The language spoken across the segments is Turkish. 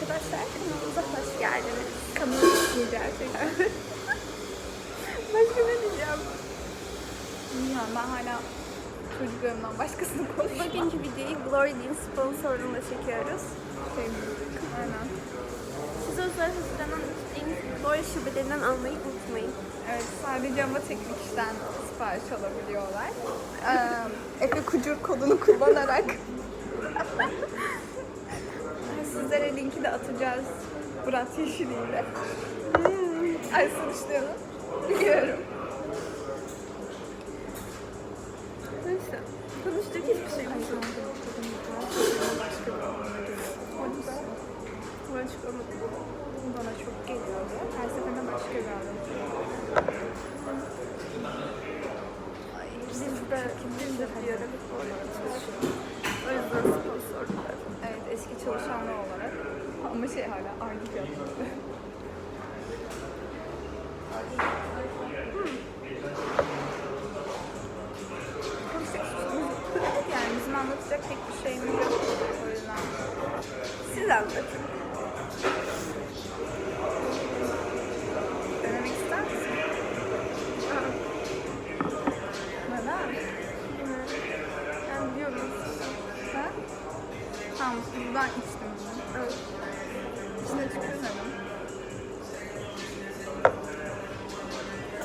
Arkadaşlar kanalımıza hoş geldiniz. Kanalımız gerçekten. Başka ne diyeceğim? Bilmiyorum ben hala çocuklarımdan başkasını konuşmam. Bugünkü videoyu Glory Dean sponsorluğunda çekiyoruz. Sevmiyorum. Aynen. Siz özel hazırlanan Glory şubelerinden almayı unutmayın. Evet sadece ama teknik işten sipariş alabiliyorlar. Efe Kucur kodunu kullanarak sizlere linki de atacağız. Murat Yeşil ile. Hmm. Ay sonuçlayalım. Biliyorum. Neyse. Konuşacak hiçbir şey yok. Orada Ben çıkamadım. bana çok geliyordu. Her seferinde başka bir adam. Biz de, biz de bir eski çalışanlar olarak. Ama şey hala. Konuşacak hiçbir şey yok. Yani bizim anlatacak pek bir şeyimiz yok. O yüzden. Siz anlatın. Tamam, ben içtim bunu. Evet. İçine tükürmedim.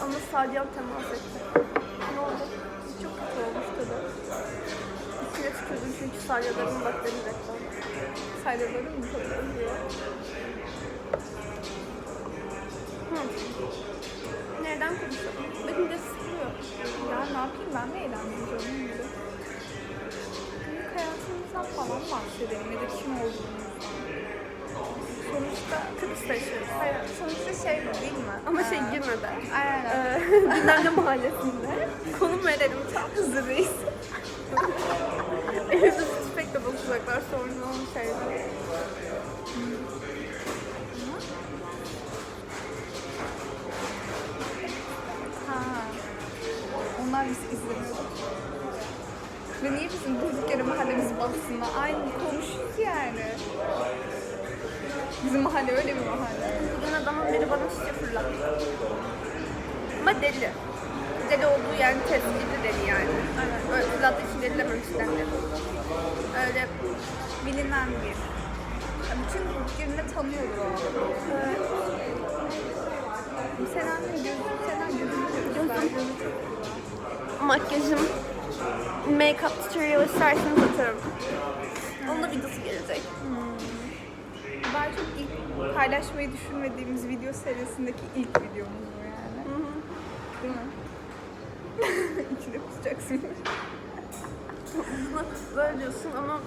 Ama Salyam temas etti. Ne oldu? Çok kötü olmuş tadı. İçine tükürdüm çünkü salyaların bakteri reklam. Saydaları mı tadıyor? Hı. Nereden konuşalım? Benim de sıkılıyor. Ya ne yapayım ben de. Günlük hayatımızdan falan bahsedelim ya da kim olduğumuzdan. Sonuçta Kıbrıs'ta yaşıyoruz. hayır, sonuçta şey bu değil mi? Ama şey Ee, girmedi. Aynen. Ee, bilmem ne mahallesinde. Konum verelim tam. Reis. Elimizde tüfekle basacaklar sonra onun şeyde. Ha. Onlar bizi izlemiyor. Ve niye bizim durduk yere mahallemizi bassınlar? Aynı komşuyuz yani. Bizim mahalle öyle bir mahalle. Bugün adamın biri bana şişe fırlattı. Ama deli. Deli olduğu yani tescilli deli yani. Aynen. Öyle fırlattığı için delilememişler deli. Öyle Bilinen bir. Ya bütün yerini tanıyordur o. evet. Sena'nın gözü, Sena gözünü Gözüm. makyajım, make-up tutorial isterseniz atarım. Onun da videosu gelecek. Daha çok ilk paylaşmayı düşünmediğimiz video serisindeki ilk videomuz bu yani. Hı hı. Değil mi? İçine kusacaksın. Böyle diyorsun ama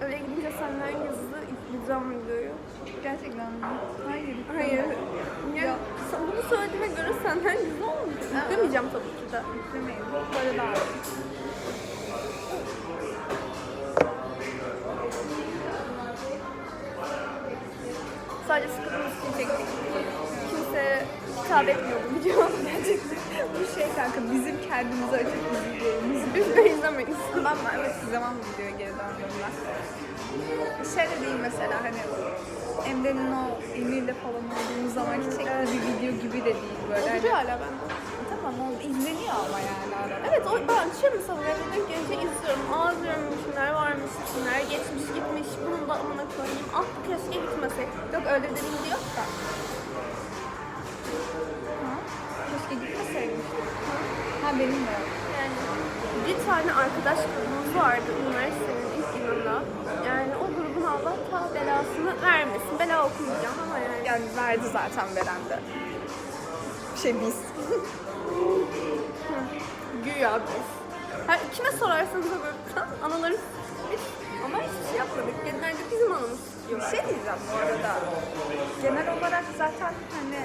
öyle gidince senden yazılı izleyeceğim videoyu. Gerçekten mi? Hayır. Hayır. Ya. Sen bunu söylediğime göre senden güzel olmuş. Yüklemeyeceğim tabii ki de. Yüklemeyin. Böyle daha. Sadece sıkıldığımız için çektik. Kimse hitap etmiyor bu video. Gerçekten bu şey kanka bizim kendimize açıp izleyeceğimiz Biz de izlemeyiz. Ben evet zaman bu videoya geri döndüğümde. Şey de değil mesela hani Emre'nin o Emir'le falan olduğumuz zamanki çektiği bir video gibi de değil böyle. Hani, hala bende. tamam oldu izleniyor ama yani arada. Evet o, ben şey mesela evde gelince izliyorum. Aa diyorum kimler varmış, kimler geçmiş gitmiş. Bunu da amına koyayım. Ah keşke gitmesek. Yok öyle dediğim yok da. Ha? Keşke gitmeseymiş. Ha benim de yok. Yani bir tane arkadaş grubumuz vardı üniversitenin ilk yılında. Allah ta belasını vermesin. Bela okumayacağım ama yani. Yani verdi zaten veren de. Şey biz. Güya biz. Her, kime sorarsanız o gruptan anaları s**miş. Ama hiçbir şey yapmadık. Genelde bizim anamız Bir sıkıyor. şey diyeceğim bu arada. Genel olarak zaten hani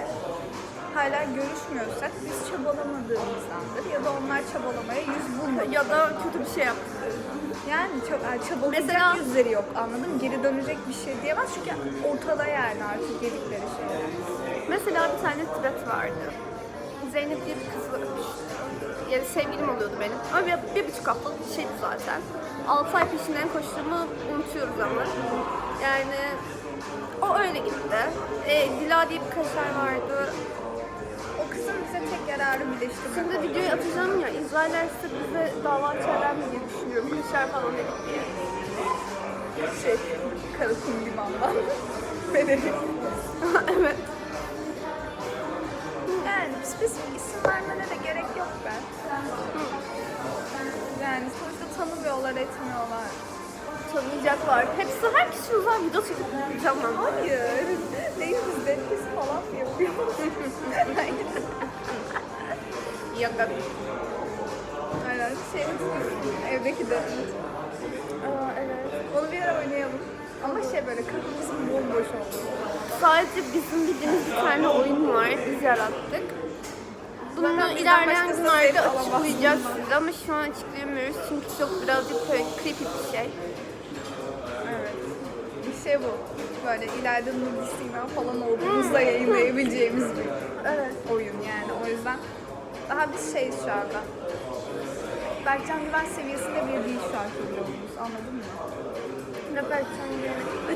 hala görüşmüyorsak biz çabalamadığımızdandır ya da onlar çabalamaya yüz bulmadı. Ya da kötü bir şey yaptık. Yani çok yani çabalayacak Mesela- yüzleri yok anladın mı? Geri dönecek bir şey diyemez çünkü ortada yani artık yedikleri şeyler. Mesela bir tane thread vardı. Zeynep diye bir kızla öpüştü. Yani sevgilim oluyordu benim. Ama bir, bir buçuk haftalık bir şeydi zaten. 6 ay peşinden koştuğumu unutuyoruz ama. Yani O öyle gitti. E, Dila diye bir kaşar vardı. Kısım bize tek yararı bir de işte bu. Şimdi videoyu atacağım ya, izlerlerse bize dava açarlar mı diye düşünüyorum. Kaşar falan dedik diye. şey, Karakum limandan. Venedik. evet. Yani spesifik isim vermene de gerek yok be. Yani sonuçta tanımıyorlar, etmiyorlar. Tanıyacaklar. Hepsi herkes o zaman video çekip izleyeceğim ben. Hayır. Değil biz dentist falan mı yapıyoruz? Yok yok. Aynen. Şey, evdeki de. Aa, evet. Onu bir ara oynayalım. Ama şey böyle kafamızın bomboş oldu. Sadece bizim bildiğimiz bir tane oyun var. Biz yarattık. Bunu Zaten ilerleyen günlerde açıklayacağız size ama şu an açıklayamıyoruz çünkü çok birazcık böyle creepy bir şey. Şey bu. Böyle ileride Sina falan olduğumuzda yayınlayabileceğimiz bir Evet. oyun yani. O yüzden daha biz şeyiz şu anda. Berkcan Güven seviyesinde bir değil şu anki oyunumuz. Anladın mı? Ne.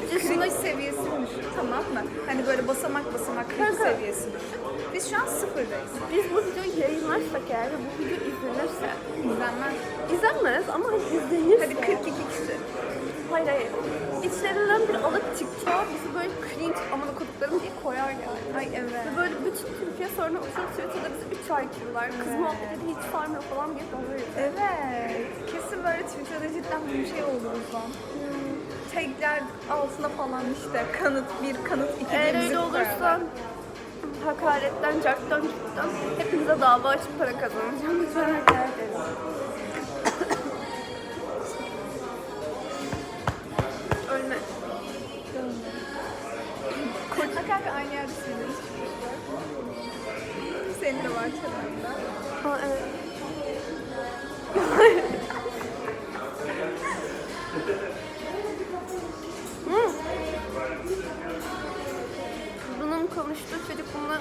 3 yaşında Kritik seviyesini düşün tamam mı? Hani böyle basamak basamak kritik Kanka. seviyesini düşün. Biz şu an sıfırdayız. biz bu videoyu yayınlarsak eğer ve bu video izlenirse İzlenmez. izlenmez ama izlenirse Hadi 42 kişi. hayır hayır içlerinden bir alıp TikTok'a bizi böyle cringe amına koduklarım diye koyar yani. Ay evet. Ve böyle bütün Türkiye sonra oturup Twitter'da bizi 3 ay kırıyorlar. Kız Evet. muhabbeti hiç sarmıyor falan diye geçiyor. Evet. Kesin böyle Twitter'da cidden bir şey oldu o zaman. Tagler altına falan işte kanıt bir kanıt iki Eğer öyle olursa hakaretten, carttan, cuttan hepinize dava açıp para kazanacağım. Lütfen hakaret de var çalarında. Ha evet. Hmm. Bunun konuştuğu çocuk bunu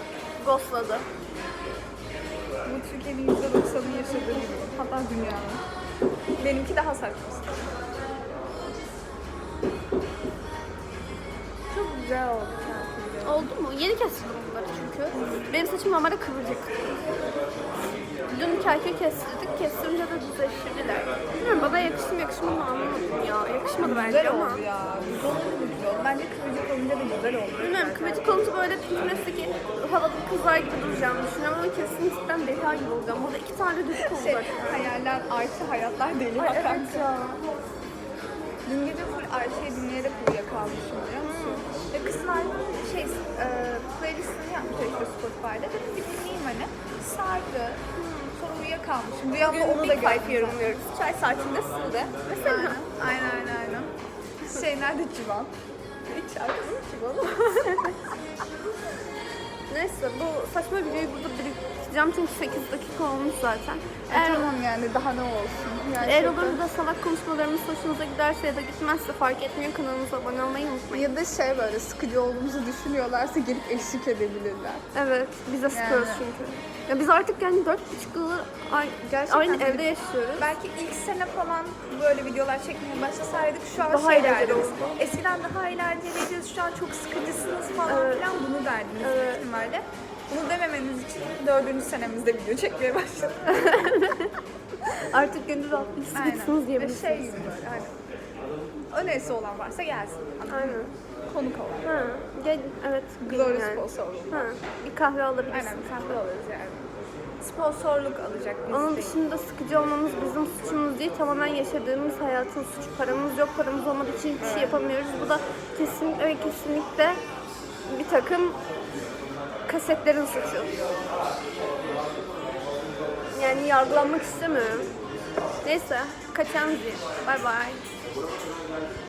ghostladı. Bu Türkiye'nin %90'ı yaşadığı gibi. Hatta dünyanın. Benimki daha saçması. Çok güzel oldu Oldu mu? Yeni kestirdim bunları çünkü. Benim saçım normalde kıvırcık. Dün kerke kestirdik. Kestirince de düzleştirdiler. Bilmiyorum bana yakıştı mı yakışmadı mı anlamadım ya. Yakışmadı bence Güzel ama. oldu ya. Güzel oldu, güzel oldu. Bence kıvırcık olunca da güzel oldu. Bilmiyorum kıvırcık olunca böyle Pinterest'teki havalı kızlar gibi duracağımı düşünüyorum ama kesin cidden deha gibi olacağım. Burada iki tane düdük Şey, olacak. hayaller artı hayatlar deli Ay evet ya. Dün gece full Arçe'yi dinleyerek uyuyakalmışım biliyor musun? Ve kızın şey, e, playlistini yapmış işte Spotify'da. Dedim bir dinleyeyim hani. Sardı. Sonra uyuyakalmışım. Rüyamda onu da gördüm. yorumluyoruz. Çay saatinde sizde. Mesela. Aynen aynen aynen. Şey nerede Civan? Hiç arkadaşım Civan Neyse bu saçma videoyu burada biriktireceğim çünkü 8 dakika olmuş zaten. Eğer, Eğer, tamam yani daha ne olsun. Yani eğer olur da- salak konuşmalarımız hoşunuza giderse ya da gitmezse fark etmiyor kanalımıza abone olmayı unutmayın. Ya da şey böyle sıkıcı olduğumuzu düşünüyorlarsa gelip eşlik edebilirler. Evet bize sıkıyoruz Yani. çünkü. Ya biz artık yani 4,5 yıldır ay- Gerçekten aynı evde yaşıyoruz. Belki ilk sene falan böyle videolar çekmeye başlasaydık şu an Daha şey derdiniz. Eskiden daha eğlenceliydiniz, şu an çok sıkıcısınız falan Evet. filan bunu derdiniz Evet. büyük ihtimalle. Bunu dememeniz için dördüncü senemizde video çekmeye başladık. Artık gönül rahatlığı sıkıntısınız Ve diyebilirsiniz. şey gibi böyle hani önerisi olan varsa gelsin. Aynen. Konuk olarak. Ha, gel, evet. Glory yani. sponsorluğu. Ha, bir kahve alabilirsin. Aynen kahve alırız yani. Sponsorluk alacak biz Onun değil. dışında sıkıcı olmamız bizim suçumuz değil. Tamamen yaşadığımız hayatın suçu. Paramız yok. Paramız olmadığı için hiçbir şey yapamıyoruz. Bu da ve kesinlikle bir takım kasetlerin suçu. Yani yargılanmak istemiyorum. Neyse. Kaçan Bay bay.